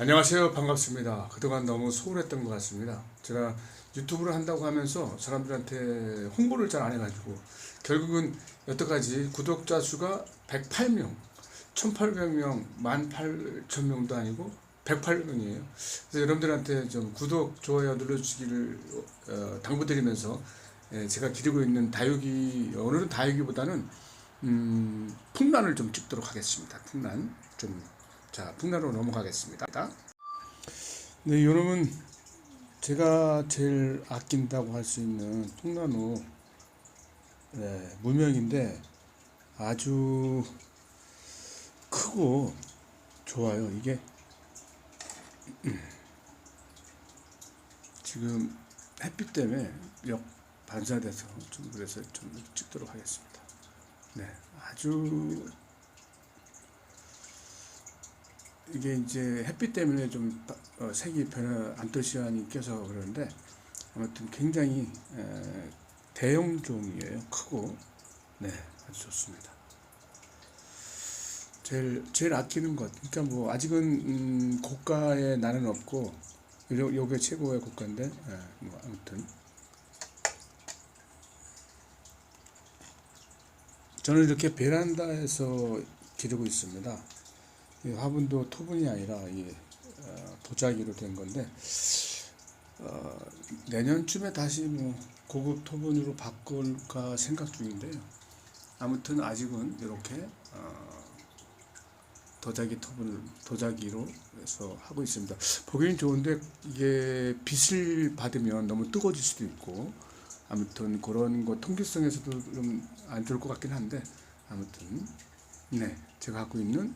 안녕하세요. 반갑습니다. 그동안 너무 소홀했던 것 같습니다. 제가 유튜브를 한다고 하면서 사람들한테 홍보를 잘 안 해가지고 결국은 여태까지 구독자 수가 108명, 1800명, 18,000명도 아니고 108명이에요. 그래서 여러분들한테 좀 구독, 좋아요 눌러주시기를 어, 당부드리면서 예, 제가 기르고 있는 다육이, 오늘은 다육이보다는 음, 풍란을 좀 찍도록 하겠습니다. 풍란 좀 자, 풍란으로 넘어가겠습니다. 네, 요놈은 제가 제일 아낀다고 할 수 있는 풍란호 네, 무명인데 아주 크고 좋아요. 이게 지금 햇빛 때문에 역 반사돼서 좀 그래서 좀 찍도록 하겠습니다. 네, 아주 이게 이제 햇빛 때문에 좀 어, 색이 변화 안토시안이 껴서 그러는데 아무튼 굉장히 에, 대형 종이에요. 크고 네 아주 좋습니다. 제일 제일 아끼는 것 그러니까 뭐 아직은 음, 고가에 나는 없고 요 요게 최고의 고가인데 예, 뭐 아무튼 저는 이렇게 베란다에서 기르고 있습니다. 이 화분도 토분이 아니라 이 어, 도자기로 된 건데 어, 내년쯤에 다시 뭐 고급 토분으로 바꿀까 생각 중인데요. 아무튼 아직은 이렇게 어, 도자기 토분을 도자기로 해서 하고 있습니다. 보기는 좋은데 이게 빛을 받으면 너무 뜨거워질 수도 있고 아무튼 그런 거 통기성에서도 좀 안 좋을 것 같긴 한데 아무튼 네 제가 갖고 있는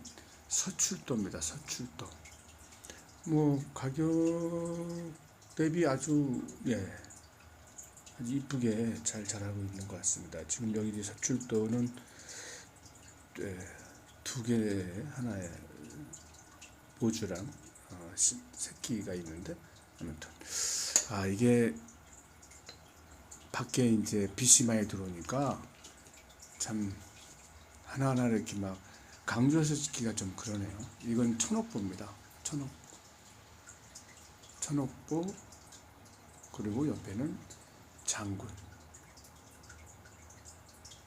서출도입니다. 서출도. 뭐 가격 대비 아주 예 이쁘게 잘 자라고 있는 것 같습니다. 지금 여기 서출도는 예, 두개 하나에 보주랑 어, 시- 새끼가 있는데 아무튼 아 이게 밖에 이제 빛이 많이 들어오니까 참 하나하나 이렇게 막 강조해서 찍기가 좀 그러네요. 이건 천옥보입니다. 천옥. 천옥보 그리고 옆에는 장군.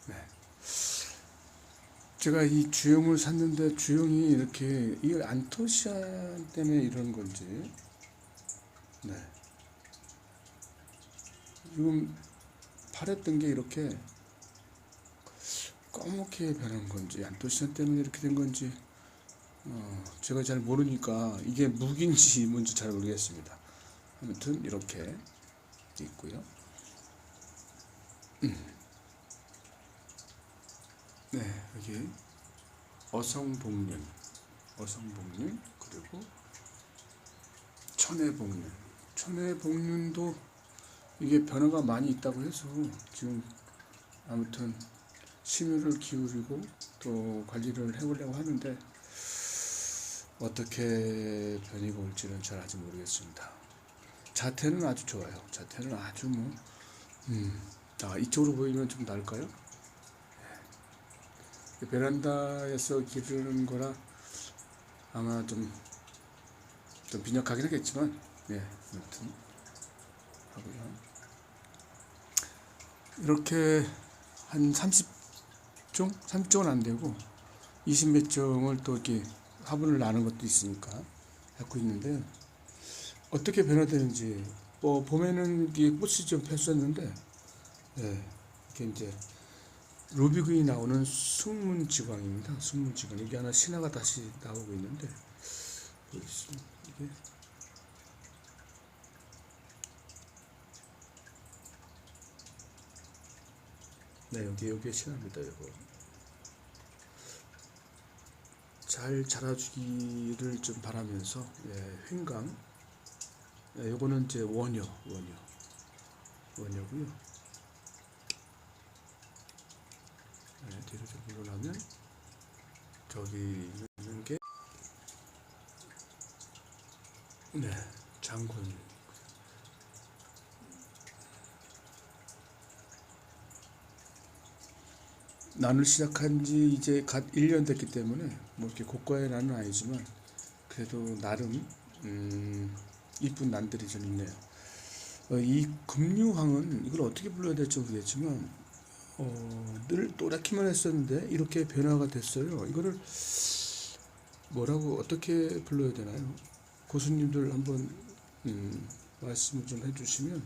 네. 제가 이 주영을 샀는데 주영이 이렇게 이 안토시아 때문에 이런 건지 네. 지금 파랬던 게 이렇게 검게 변한 건지 안토시아 때문에 이렇게 된 건지 어, 제가 잘 모르니까 이게 무기인지 뭔지 잘 모르겠습니다. 아무튼 이렇게 있고요. 음. 네 여기 어성복륜, 어성복륜 그리고 천혜복륜, 천혜복륜도 이게 변화가 많이 있다고 해서 지금 아무튼 심혈을 기울이고 또 관리를 해보려고 하는데 어떻게 변이가 올지는 잘 아직 모르겠습니다. 자태는 아주 좋아요. 자태는 아주 뭐, 음, 아, 이쪽으로 보이면 좀 나을까요? 네. 베란다에서 기르는 거라 아마 좀, 좀 빈약하긴 하겠지만, 예, 아무튼, 하고요. 이렇게 한 30 종? 30종은 안 되고 20몇 종을 또 이렇게 화분을 나눈 것도 있으니까 갖고 있는데 어떻게 변화되는지 뭐 봄에는 이게 꽃이 좀 폈었는데 예, 이렇게 이제 루비그이 나오는 숙문지광입니다. 숙문지광 이게 하나 신화가 다시 나오고 있는데 여기 있습니다. 이게 네, 여기 여기 신화입니다, 이거. 잘 자라주기를 좀 바라면서 예, 횡강. 예, 요거는 이제 원효, 원효, 원효고요. 네, 뒤로 좀 물러나면 저기 있는 게 네, 장군. 난을 시작한 지 이제 갓 1년 됐기 때문에 뭐 이렇게 고가의 난은 아니지만 그래도 나름 음, 이쁜 난들이 좀 있네요. 어, 이 금류황은 이걸 어떻게 불러야 될지 모르겠지만 어, 늘 또렷기만 했었는데 이렇게 변화가 됐어요. 이거를 뭐라고 어떻게 불러야 되나요? 고수님들 한번 음, 말씀을 좀 해주시면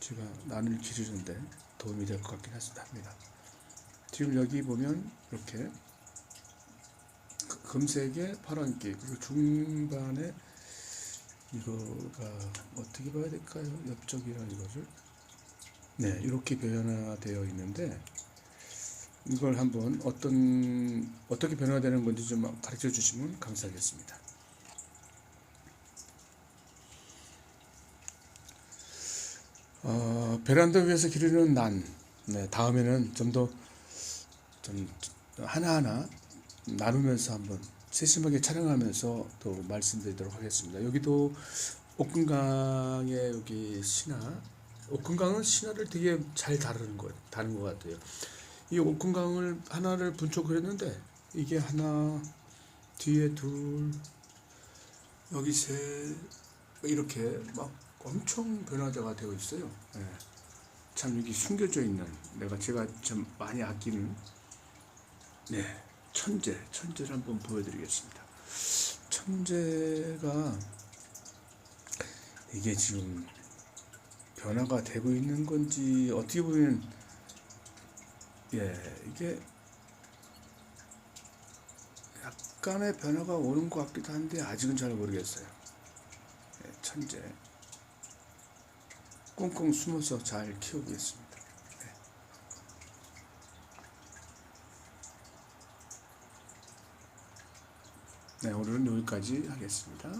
제가 난을 기르는데 도움이 될 것 같긴 합니다. 지금 여기 보면 이렇게 그- 금색의 파란기 그리고 중반에 이거가 어떻게 봐야 될까요? 옆쪽이라 이거를 네 이렇게 변화되어 있는데 이걸 한번 어떤 어떻게 변화되는 건지 좀 가르쳐 주시면 감사하겠습니다. 어, 베란다 위에서 기르는 난 네, 다음에는 좀더 좀 하나하나 나누면서 한번 세심하게 촬영하면서 또 말씀드리도록 하겠습니다. 여기도 옥금강의 여기 신화, 옥금강은 신화를 되게 잘 다루는 것, 다룬 것 같아요. 이 옥금강을 하나를 분촉을 했는데 이게 하나 뒤에 둘 여기 셋 이렇게 막 엄청 변화가 되고 있어요. 예. 참 여기 숨겨져 있는 내가 제가 참 많이 아끼는 네 천재 천재를 한번 보여드리겠습니다. 천재가 이게 지금 변화가 되고 있는 건지 어떻게 보면 예 이게 약간의 변화가 오는 것 같기도 한데 아직은 잘 모르겠어요. 예, 천재 꽁꽁 숨어서 잘 키우겠습니다. 네, 오늘은 여기까지 하겠습니다.